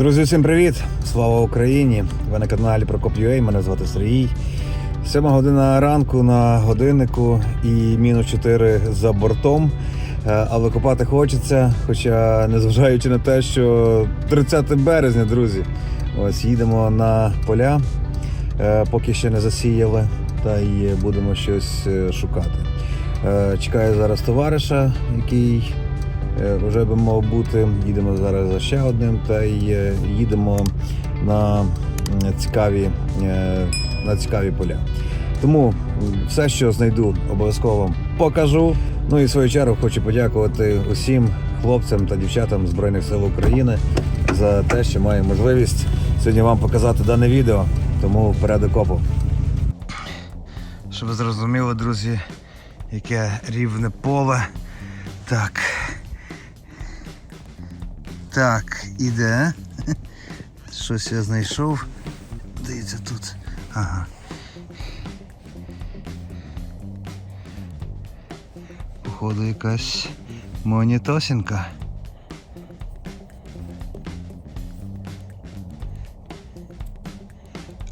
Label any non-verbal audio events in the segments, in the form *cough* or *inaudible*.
Друзі, всім привіт! Слава Україні! Ви на каналі Прокоп.ua, мене звати Сергій. Сьома година ранку на годиннику і мінус 4 за бортом. Е, Але копати хочеться, хоча незважаючи на те, що 30 березня, друзі, ось їдемо на поля, е, поки ще не засіяли, та й будемо щось е, шукати. Чекаю зараз товариша, який вже би мав бути. Їдемо зараз за ще одним та й е, їдемо на цікаві, е, на цікаві поля. Тому все, що знайду, обов'язково вам покажу. Ну і в свою чергу хочу подякувати усім хлопцям та дівчатам Збройних сил України за те, що маю можливість сьогодні вам показати дане відео. Тому вперед до копу. Щоб ви зрозуміли, друзі, яке рівне поле. Так. Так, іде. *laughs* Щось я знайшов. Дивіться тут. Ага. Походу якась монітосінка.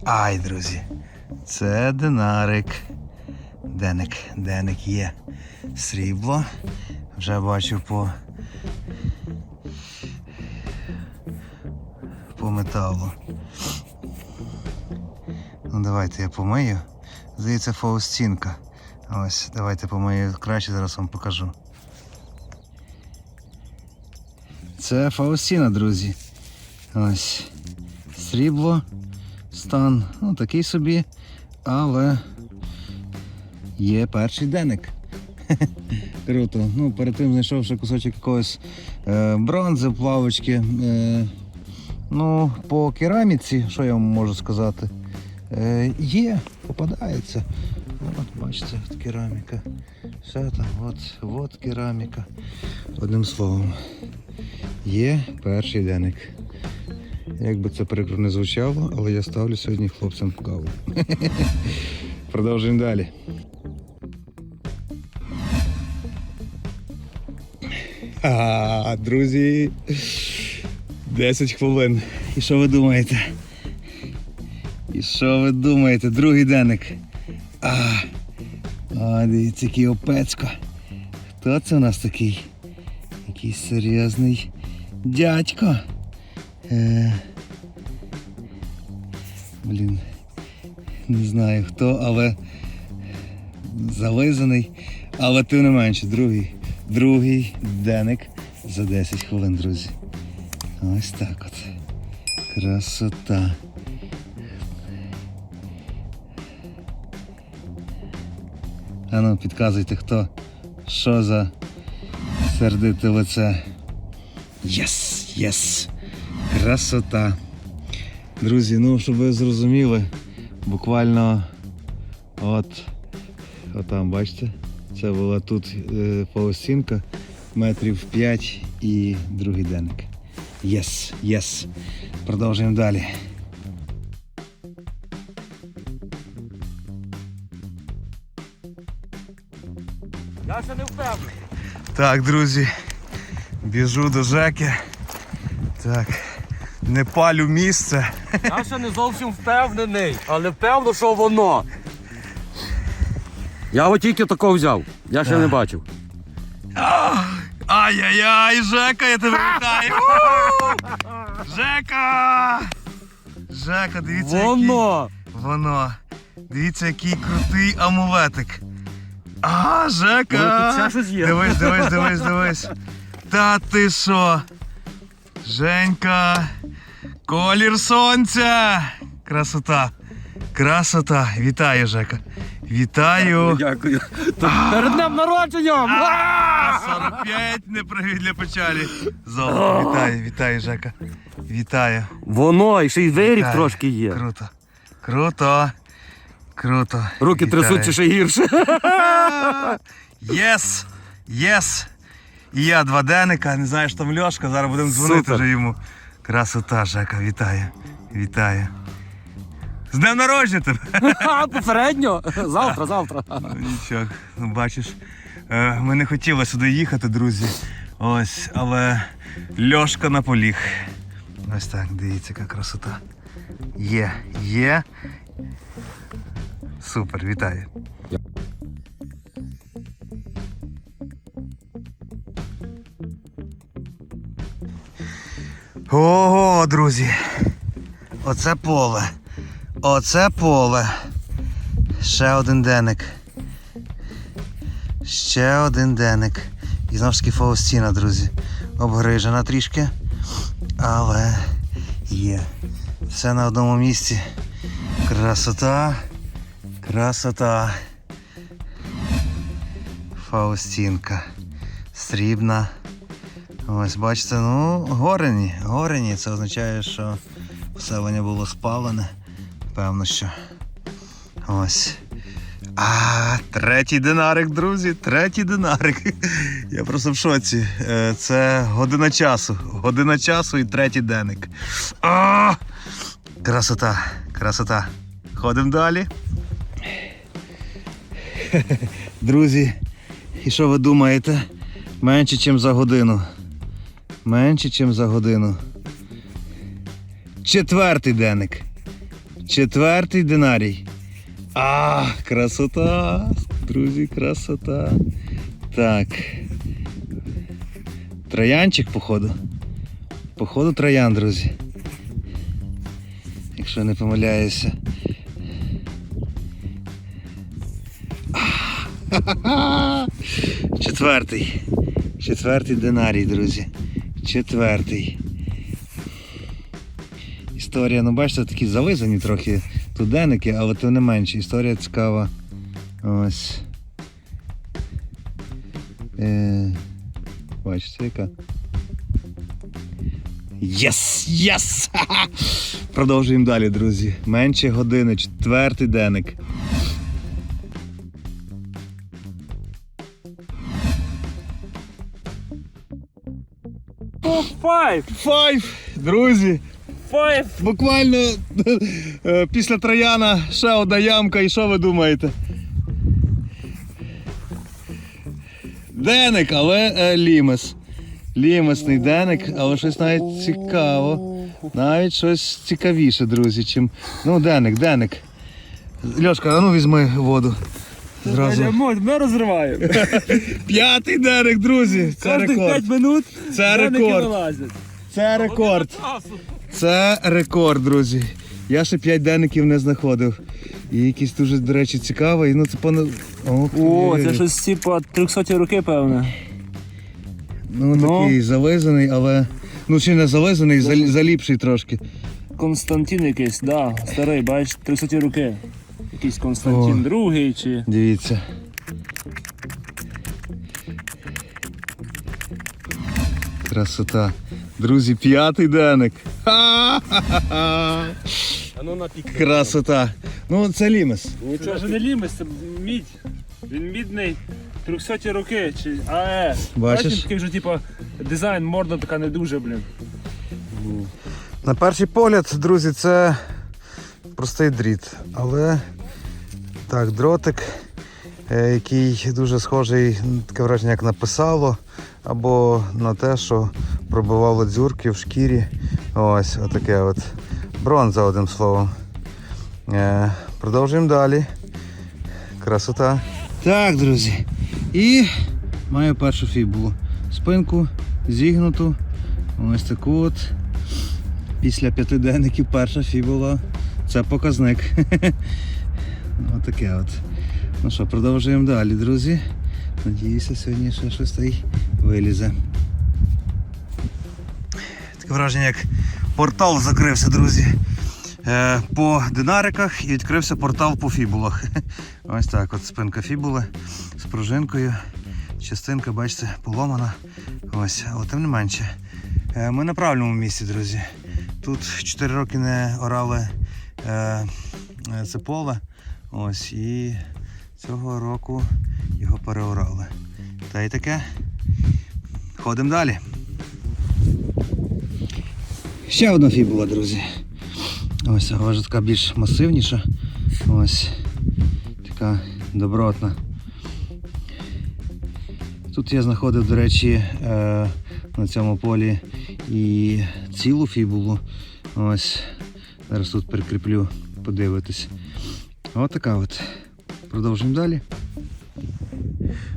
Ай, друзі. Це динарик. Деник, деник є. Срібло. Вже бачив по металу. Ну давайте я помию. Здається, фаустінка. Ось, давайте помию краще, зараз вам покажу. Це фаустіна, друзі. Ось. Срібло, стан, ну такий собі, але є перший деник. *laughs* Круто. Ну, перед тим знайшов ще кусочок якогось е, бронзи, плавочки. Е, Ну, по кераміці, що я вам можу сказати? Е, є, попадається. От, бачите, от кераміка. Все там, от, от кераміка. Одним словом, є перший деник. Як би це прикро не звучало, але я ставлю сьогодні хлопцям в каву. *laughs* Продовжуємо далі. А, друзі, 10 хвилин. І що ви думаєте? І що ви думаєте? Другий денник. А, а дивіться, який опецько. Хто це у нас такий? Якийсь серйозний дядько. Е, блін. Не знаю хто, але зализаний. Але тим не менше, другий. Другий деник за 10 хвилин, друзі. Ось так от. Красота. А ну, підказуйте, хто? Що за сердите лице? Єс, єс! Красота. Друзі, ну щоб ви зрозуміли, буквально от, там, бачите, це була тут е, паустінка метрів 5 і другий деник. Єс, єс. Продовжуємо далі. Я ще не впевнений. Так, друзі, біжу до Жеки. Так, не палю місце. Я ще не зовсім впевнений, але певно, що воно. Я його тільки такого взяв. Я ще не бачив. Ай-яй-яй, Жека, я тебе вітаю! *laughs* Жека! Жека, дивіться, який. Воно! Воно. Дивіться, який крутий амулетик. А, Жека! Тут щось є. Дивись, дивись, дивись, дивись. Та ти що? Женька. Колір сонця. Красота. Красота. Вітаю, Жека. Вітаю. Дякую. Перед днем народженням! 45 не привід для печалі. Золото. Вітаю, вітаю, Жека. Вітаю. Воно, і ще й виріб Вітаю. трошки є. Круто. Круто. Круто. Руки Вітаю. трясуться ще гірше. *laughs* Єс! Єс! І я два деника, не знаю, що там Льошка, зараз будемо дзвонити Супер. вже йому. Красота, Жека, вітаю. Вітаю. З днем народження тебе! *laughs* Ха, Попередньо. Завтра, завтра. Ну, Нічого, ну бачиш, е, ми не хотіли сюди їхати, друзі. Ось, але Льошка наполіг. Ось так, дивіться, яка красота. Є, є. Супер, вітаю. Ого, друзі. Оце поле. Оце поле. Ще один деник. Ще один деник. І знову ж таки Фаустіна, друзі. Обгрижена трішки. Але є. Все на одному місці. Красота. Красота. Фаустінка. Срібна. Ось бачите, ну, горені, горені. Це означає, що поселення було спалене. Певно, що. Ось. А, третій динарик, друзі, третій динарик. *laughs* Я просто в шоці. Е, Це година часу. Година часу і третій деник. А! Красота, красота. Ходимо далі. *laughs* Друзі, і що ви думаєте? Менше, ніж за годину. Менше, ніж за годину. Четвертий деник. Четвертий динарій. А, красота! Друзі, красота. Так. Троянчик, походу. Походу троян, друзі. Якщо не помиляюся. Четвертий. Четвертий динарій, друзі. Четвертий. Історія, ну бачите, такі зализані трохи туденники, але тим не менше, історія цікава. Ось. Е, бачите, яка. Єс! Єс! *laughs* Продовжуємо далі, друзі. Менше години, четвертий денник. Файв! Файв! Друзі! Файв! Буквально е, після трояна ще одна ямка, і що ви думаєте? Деник, але е, лімес. Лімесний деник, але щось навіть цікаво. Навіть щось цікавіше, друзі, чим. Ну, деник, деник. Льошка, а ну візьми воду. Зразу. Ми розриваємо. *laughs* П'ятий деник, друзі. Це Кожних рекорд. 5 минут Це денники рекорд. вилазять. Це рекорд. Це рекорд, друзі. Я ще 5 денників не знаходив. І якийсь дуже, до речі, цікавий. Ну це пане. Ох, О, це щось типу 300 роки, певно. Ну, Ну. такий зализаний, але. Ну ще не зализаний, зал- заліпший трошки. Константин якийсь, да, старий, бачиш, 300 роки. Якийсь Константин О. другий чи. Дивіться. Красота. Друзі, п'ятий деник. А ну на пік. Красота. Ну, це лімес. Це вже не лімес, це мідь. Він мідний 300 роки чи АЕ. Бачиш? такий вже типу дизайн, морда така не дуже, блін. На перший погляд, друзі, це простий дріт. Але так, дротик, е, який дуже схожий, таке враження, як написало, або на те, що пробивало дзюрки в шкірі. Ось отаке от. Бронза, одним словом. Е, Продовжуємо далі. Красота. Так, друзі. І маю першу фібулу. Спинку зігнуту. Ось таку от. Після п'яти денників перша фібула. Це показник. *laughs* Отаке от. Ну що, продовжуємо далі, друзі. Надіюся, сьогодні ще щось вилізе. Таке враження, як портал закрився, друзі. Е, По динариках і відкрився портал по фібулах. *laughs* Ось так, от спинка фібули з пружинкою. Частинка, бачите, поломана. Ось, але тим не менше. Е, Ми на правильному місці, друзі. Тут 4 роки не орали е, це поле. Ось, і цього року його переорали. Та й таке. Ходимо далі. Ще одна фібула, друзі. Ось, вже така більш масивніша. Ось така добротна. Тут я знаходив, до речі, е, на цьому полі і цілу фібулу. Ось. Зараз тут прикріплю, подивитись. Ось така от. Продовжуємо далі.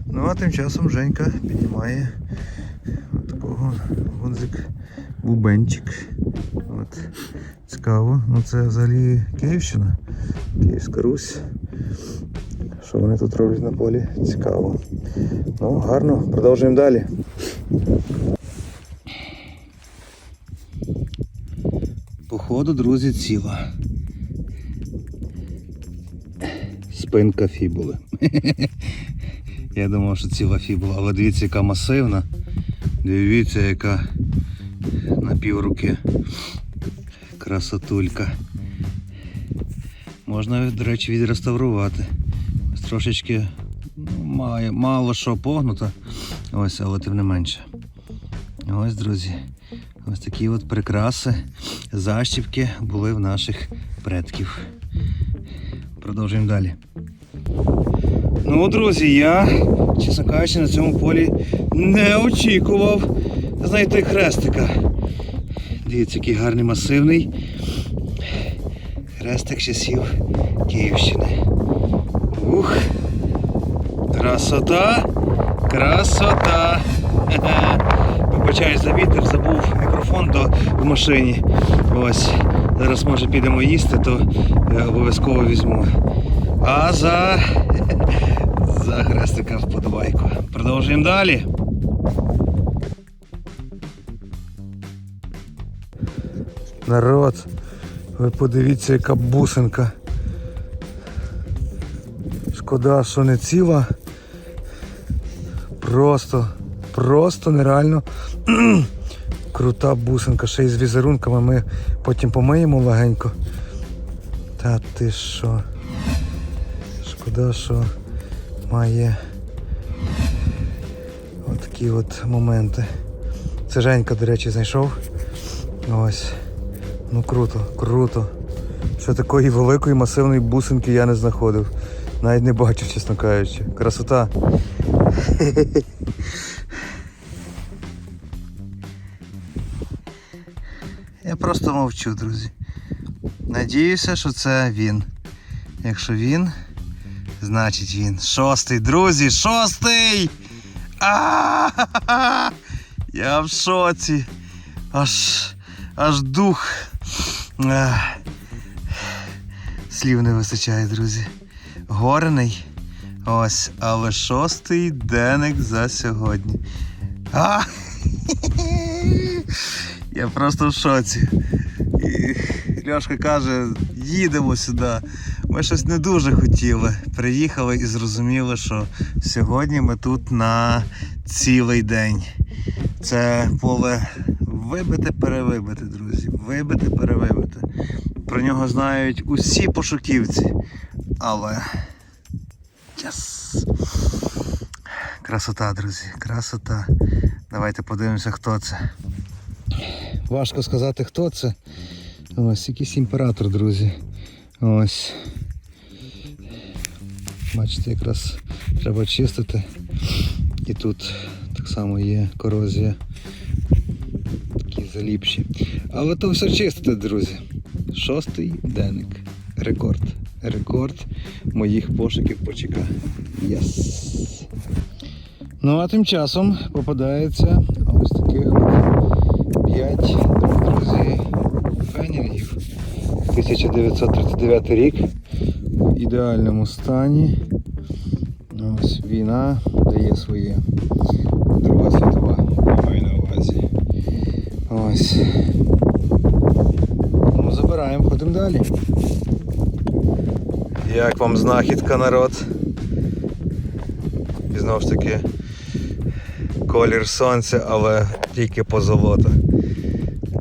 Ну а тим часом Женька піднімає от такого гунзик бубенчик. От. Цікаво. Ну це взагалі Київщина, Київська Русь. Що вони тут роблять на полі? Цікаво. Ну, гарно, продовжуємо далі. Походу, друзі, ціла. Спинка фібули. *laughs* Я думав, що ціла фібула, але дивіться, яка масивна. Дивіться, яка на півруки. Красотулька. Можна, до речі, відреставрувати. Трошечки ну, має, мало що погнуто. Ось, але тим не менше. Ось, друзі. Ось такі от прикраси, защіпки були в наших предків. Продовжуємо далі. Ну, друзі, я, чесно кажучи, на цьому полі не очікував знайти хрестика. Дивіться, який гарний масивний хрестик часів Київщини. Ух! Красота! Красота! Хе-хе. *laughs* Вибачаюсь за вітер, забув мікрофон до, в машині. Ось. Зараз може підемо їсти, то е, обов'язково візьму. А за, *laughs* за хрестика вподобайку. Продовжуємо далі. Народ, ви подивіться, яка бусинка. Шкода, що не ціла. Просто, просто нереально *clears throat* крута бусинка. Ще й з візерунками ми потім помиємо легенько. Та ти що? Шкода, що має отакі от моменти. Це Женька, до речі, знайшов. Ось. Ну круто, круто. Що такої великої масивної бусинки я не знаходив. Навіть не бачив, чесно кажучи. Красота. *laughs* Я просто мовчу, друзі. Надіюся, що це він. Якщо він, значить він. Шостий, друзі, шостий! А-а-а! *laughs* Я в шоці. Аж аж дух. Ех. Слів не вистачає, друзі. Горений. Ось, але шостий деник за сьогодні. А! *laughs* Я просто в шоці. І Льошка каже, їдемо сюди. Ми щось не дуже хотіли. Приїхали і зрозуміли, що сьогодні ми тут на цілий день. Це поле вибите, перевибите, друзі. Вибите, перевибите. Про нього знають усі пошуківці. Але. Yes. Красота, друзі, красота. Давайте подивимося, хто це. Важко сказати, хто це. Ось якийсь імператор, друзі. Ось. Бачите, якраз треба чистити. І тут так само є корозія. Заліпші. Але то все чистити, друзі. Шостий денник. Рекорд. Рекорд моїх пошуків почека. Єс. Ну а тим часом попадається ось таких 5, друзі, фенінгів. 1939 рік в ідеальному стані. Ось війна дає своє. Друга світова, я маю на увазі. Ось. Ну, забираємо, ходимо далі. Як вам знахідка, народ? І знову ж таки колір сонця, але тільки позолота.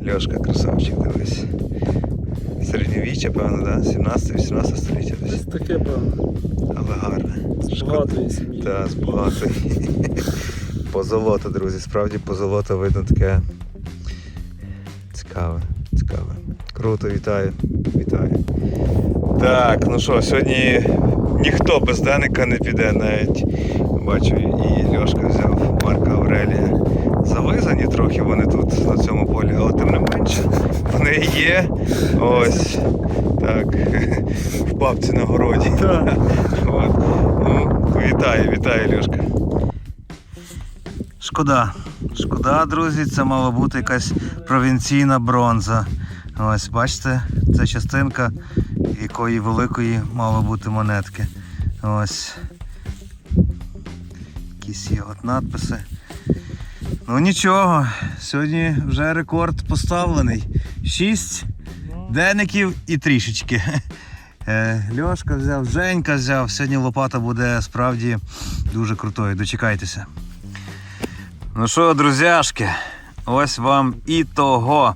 Льошка красавчик, дивись. Середньовіччя, певно, да? 17-18 століття десь. Ось таке, певно. Але гарне. З багатої сім'ї. Та, з багатої. *laughs* Позолота, друзі. Справді позолота видно таке. Цікаво, цікаво. Круто, вітаю, вітаю. Так, ну що, сьогодні ніхто без денника не піде навіть. Бачу, і Льошка взяв Марка Аврелія. Завизані трохи вони тут на цьому полі, але тим не менше вони є. Ось так. *laughs* В бабці на городі. Ну, Вітаю, вітаю, Льошка. Шкода. Шкода, друзі, це мала бути якась провінційна бронза. Ось, бачите, це частинка якої великої мали бути монетки. Ось. Якісь є от надписи. Ну нічого, сьогодні вже рекорд поставлений. Шість деників і трішечки. Е, Льошка взяв, Женька взяв. Сьогодні лопата буде справді дуже крутою. Дочекайтеся. Ну що, друзяшки, ось вам і того.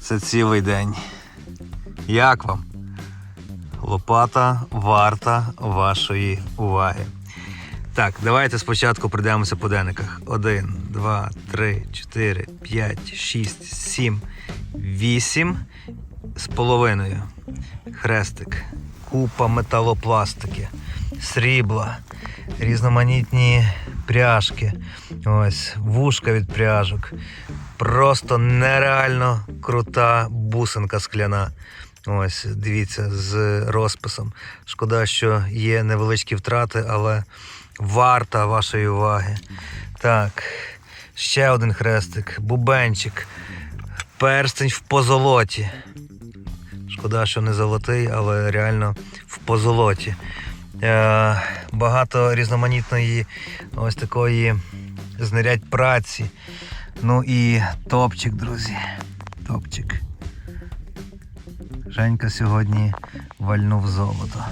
Це цілий день. Як вам? Лопата варта вашої уваги. Так, давайте спочатку пройдемося по дениках. Один, два, три, чотири, п'ять, шість, сім, вісім з половиною. Хрестик, купа металопластики, срібла, різноманітні пряжки, ось, вушка від пряжок. Просто нереально крута бусинка скляна. Ось, дивіться, з розписом. Шкода, що є невеличкі втрати, але варта вашої уваги. Так, ще один хрестик, бубенчик, перстень в позолоті. Шкода, що не золотий, але реально в позолоті. Е, багато різноманітної ось такої знарядь праці. Ну і топчик, друзі. Топчик. Женька сьогодні вальнув золото.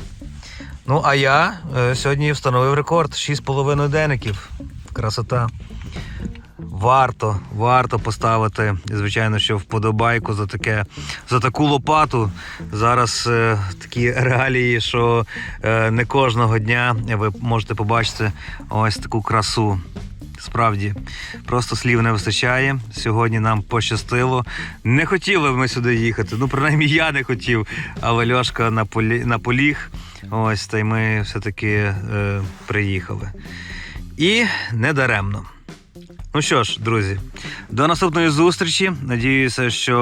Ну, а я е, сьогодні встановив рекорд 6,5 деників. Красота. Варто, варто поставити, звичайно, що вподобайку за таке, за таку лопату. Зараз е, такі реалії, що е, не кожного дня ви можете побачити ось таку красу. Справді, просто слів не вистачає. Сьогодні нам пощастило. Не хотіли ми сюди їхати. Ну, принаймні, я не хотів, але Льошка наполі... наполіг. Ось, та й ми все-таки е, приїхали. І не даремно. Ну що ж, друзі, до наступної зустрічі. Надіюся, що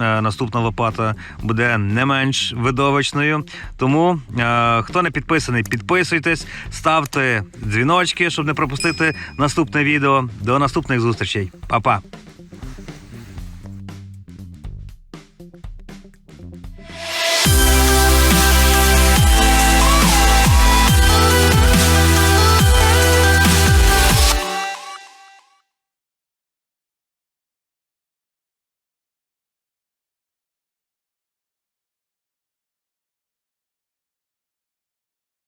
е, наступна лопата буде не менш видовищною. Тому е, хто не підписаний, підписуйтесь, ставте дзвіночки, щоб не пропустити наступне відео. До наступних зустрічей. Па-па!